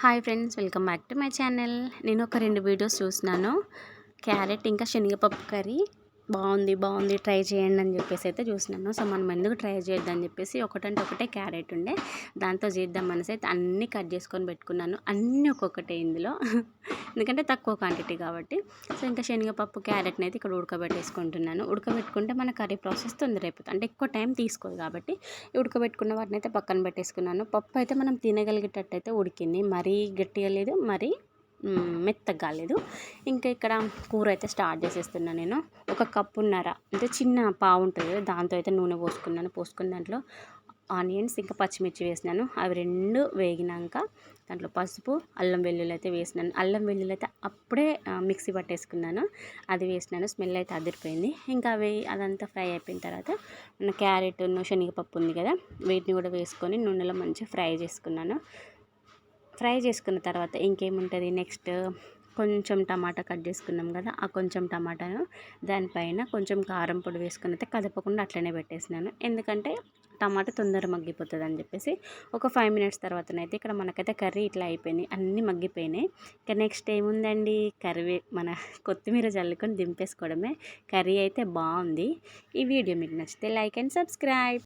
Hi friends welcome back to my channel. నేను ఒక రెండు వీడియోస్ చూసినాను క్యారెట్ ఇంకా శనగపప్పు కర్రీ. బాగుంది బాగుంది ట్రై చేయండి అని చెప్పేసి అయితే చూసినాను సో మనం ఎందుకు ట్రై చేద్దాం చెప్పేసి ఒకటంటే ఒకటే క్యారెట్ ఉండే. దాంతో చేద్దాం అనేసి అయితే అన్నీ కట్ చేసుకొని పెట్టుకున్నాను. అన్నీ ఒక్కొక్కటే ఇందులో. ఎందుకంటే తక్కువ క్వాంటిటీ కాబట్టి. సో ఇంకా శనగపప్పు క్యారెట్ని అయితే ఇక్కడ ఉడకబెట్టేసుకుంటున్నాను. ఉడకబెట్టుకుంటే మన కర్రీ ప్రాసెస్ తొందర అయిపోతుంది. అంటే ఎక్కువ టైం తీసుకోదు కాబట్టి. ఉడకబెట్టుకున్న వాటిని అయితే పక్కన పెట్టేసుకున్నాను. పప్పు అయితే మనం తినగలిగేటట్టు అయితే ఉడికింది. మరీ గట్టిగా లేదు మరీ మెత్తగా కాలేదు. ఇంకా ఇక్కడ కూర అయితే స్టార్ట్ చేసేస్తున్నాను నేను. ఒక కప్పున్నర అంటే చిన్న పావు ఉంటుంది దాంతో అయితే నూనె పోసుకున్నాను. పోసుకున్న దాంట్లో ఆనియన్స్ ఇంకా పచ్చిమిర్చి వేసినాను. అవి రెండు వేగినాక దాంట్లో పసుపు అల్లం వెల్లుల్లి అయితే వేసినాను. అల్లం వెల్లుల్లి అయితే అప్పుడే మిక్సీ పట్టేసుకున్నాను. అది వేసినాను. స్మెల్ అయితే అదిరిపోయింది. ఇంకా అవి అదంతా ఫ్రై అయిపోయిన తర్వాత మన క్యారెట్ శనగపప్పు ఉంది కదా వీటిని కూడా వేసుకొని నూనెలో మంచిగా ఫ్రై చేసుకున్నాను. ఫ్రై చేసుకున్న తర్వాత ఇంకేముంటుంది? నెక్స్ట్ కొంచెం టమాటా కట్ చేసుకున్నాం కదా ఆ కొంచెం టమాటాను దానిపైన కొంచెం కారం పొడి వేసుకుని అయితే కదపకుండా అట్లనే పెట్టేసినాను. ఎందుకంటే టమాటా తొందర మగ్గిపోతుంది అని చెప్పేసి ఒక ఫైవ్ మినిట్స్ తర్వాతనైతే ఇక్కడ మనకైతే కర్రీ ఇట్లా అయిపోయింది అన్నీ మగ్గిపోయినాయి. ఇంకా నెక్స్ట్ ఏముందండి? కర్రీ మన కొత్తిమీర చల్లుకొని దింపేసుకోవడమే. కర్రీ అయితే బాగుంది. ఈ వీడియో మీకు నచ్చితే లైక్ అండ్ సబ్స్క్రైబ్.